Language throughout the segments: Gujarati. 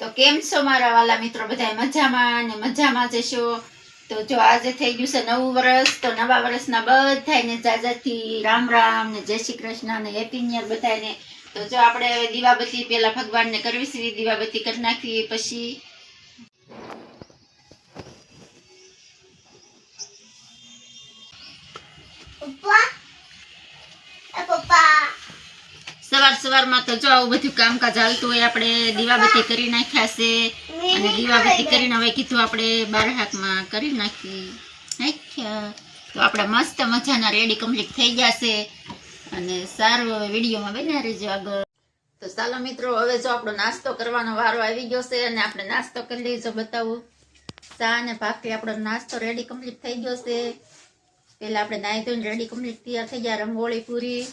તો કેમ છો મારા વાલા મિત્રો? બધા મજામાં ને મજામાં જશો તો જો આજે થઈ ગયું છે નવું વર્ષ, તો નવા વર્ષના બધાને જાજાથી રામ રામ ને જય શ્રી કૃષ્ણ ને હેપી ન્યર બધાને તો જો આપણે હવે દીવાબત્તી પેલા ભગવાનને કરવી છે દીવાબત્તી કરી નાખીએ પછી. પપ્પા એ પપ્પા સવાર સવારમાં તો જો આવું બધું કામકાજ હાલતું હોય, આપણે દીવાબત્તી કરી નાખ્યા છે. અને દીવાબત્તી કરીને હવે કીધું આપણે બાર હાકમાં કરી નાખી તો આપણે મસ્ત મજાના રેડી કમ્પ્લીટ થઈ જશે. અને સારું હવે વિડીયોમાં બન્યા રહેજો આગળ. તો ચાલો મિત્રો, હવે જો આપણો નાસ્તો કરવાનો વારો આવી ગયો છે અને આપણે નાસ્તો કરી લઈશું બતાવું. ચા અને ભાખરી, આપણો નાસ્તો રેડી કમ્પ્લીટ થઈ ગયો છે. પેલા આપણે નાહી ધોઈને રેડી કમ્પ્લીટ તૈયાર થઈ ગયા, રંગોળી પૂરી.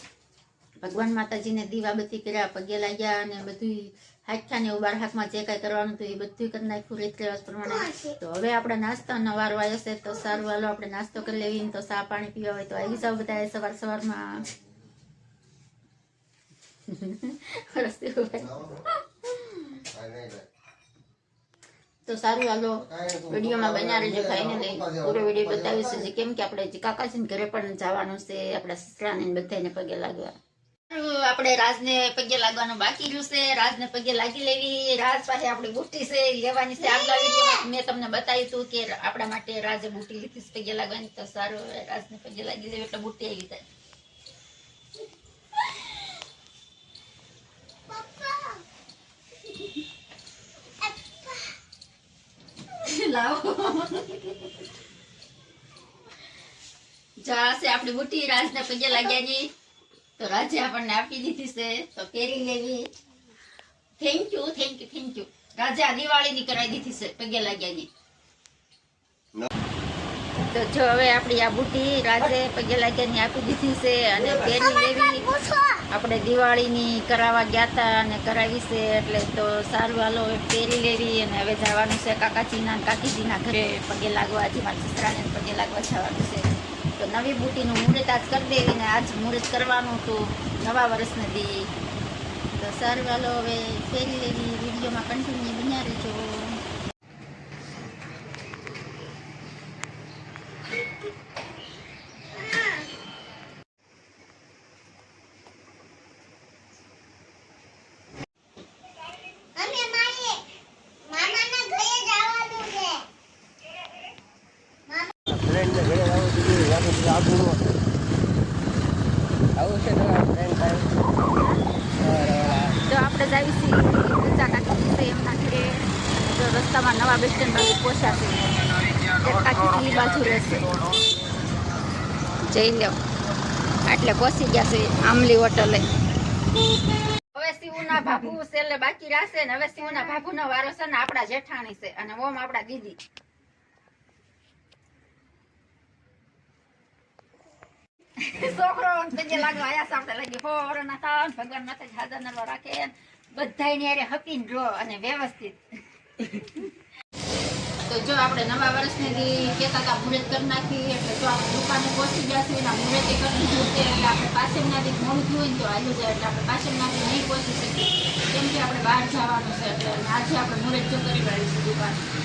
ભગવાન માતાજીને દીવાબત્તી કર્યા, પગે લાગ્યા અને બધું હાથા ને બાર હાથમાં જે કાંઈ કરવાનું હતું એ બધું કરી નાખ્યું રીત રિવાજ પ્રમાણે. તો હવે આપણે નાસ્તાનો વારો આવ્યો છે, તો સારું, હાલો આપણે નાસ્તો કરી લેવી તો સા પાણી પીવા હોય તો આવી જાઓ બધા સવાર સવારમાં. તો સારું, હાલો. વિડીયોમાં બન્યા રહેજો ખાઈને લઈ પૂરો વીડિયો બતાવીશું કેમ કે આપણે કાકાજીને ઘરે પણ જવાનું છે, આપણા સસરાને બધાને પગે લાગવા આપણે રાજને પગે લાગવાનું બાકી રહ્યું છે. રાજને પગે લાગી લેવી. રાજ પાસે આપણી બુટ્ટી છે, લેવાની છે. મેં તમને બતાવ્યું હતું કે આપણા માટે રાજે બુટ્ટી લીધી પગે લાગવાની. તો સારું રાજને પગે લાગી લેવી એટલે બુટ્ટી આવી જાય. જા આપણી બુટ્ટી. રાજને પગે લાગ્યાની તો રાજે આપણને આપી દીધી છે. તો કેરી લેવી. Thank you thank you thank you રાજે આ દિવાળીની કરાવી દીધી છે પગે લાગ્યાની. તો જો હવે આપણી આ બુટી રાજે પગે લાગ્યાની આપી દીધી છે અને કેરી લેવી. આપણે દિવાળીની કરાવવા ગયા હતા અને કરાવી છે એટલે તો સારું હાલો હવે પહેરી લેવી અને હવે જવાનું છે કાકાજીના કાકીજીના ઘરે પગે લાગવા હજી મારા સસરાને પગે લાગવા જવાનું છે. તો નવી બુટીનું મુહૂર્ત આજ કરી દેવી ને આજ મુહૂર્ત કરવાનું હતું નવા વર્ષને દી. તો સર વાલો હવે ફેરી લેવી, વિડીયોમાં કન્ટિન્યુ બન્યા રહેજો અમે મારે મામાના ઘરે જવાનું છે ફ્રેન્ડ ને ઘરે આવું બીજું યાદ આવું છે ને ફ્રેન્ડ ટાઈમ તો આપણે જાવી પૂજા કાકી એમના ઘરે જો રસ્તામાં નવા બસ સ્ટેન્ડ બાજુ પહોંચ્યા કાકી બાજુ રહેશે. જઈ લો એટલે પહોંચી ગયા છે આમલી હોટલે. હવે શિવના ભાભુ છેલ્લે બાકી રહેશે ને હવે શિવના ભાભુનો વારો છે ને આપણા જેઠાણી છે અને ઓમ આપણા દીદી. તો જો આપણે નવા વર્ષને દી કહેતા હતા, મુહૂર્ત કરી નાખી જો આપણે દુકાને પહોંચી ગયા છે એના મુહૂર્તે કરી દીધું છે. એટલે આપણે થયું તો આવ્યું જાય એટલે આપણે પાછળના દી નહીં પહોંચી શકીએ. કેમ કે આપણે બહાર જવાનું છે, એટલે આજે આપણે મુહૂર્ત જો કરી વાળી છે દુકાન.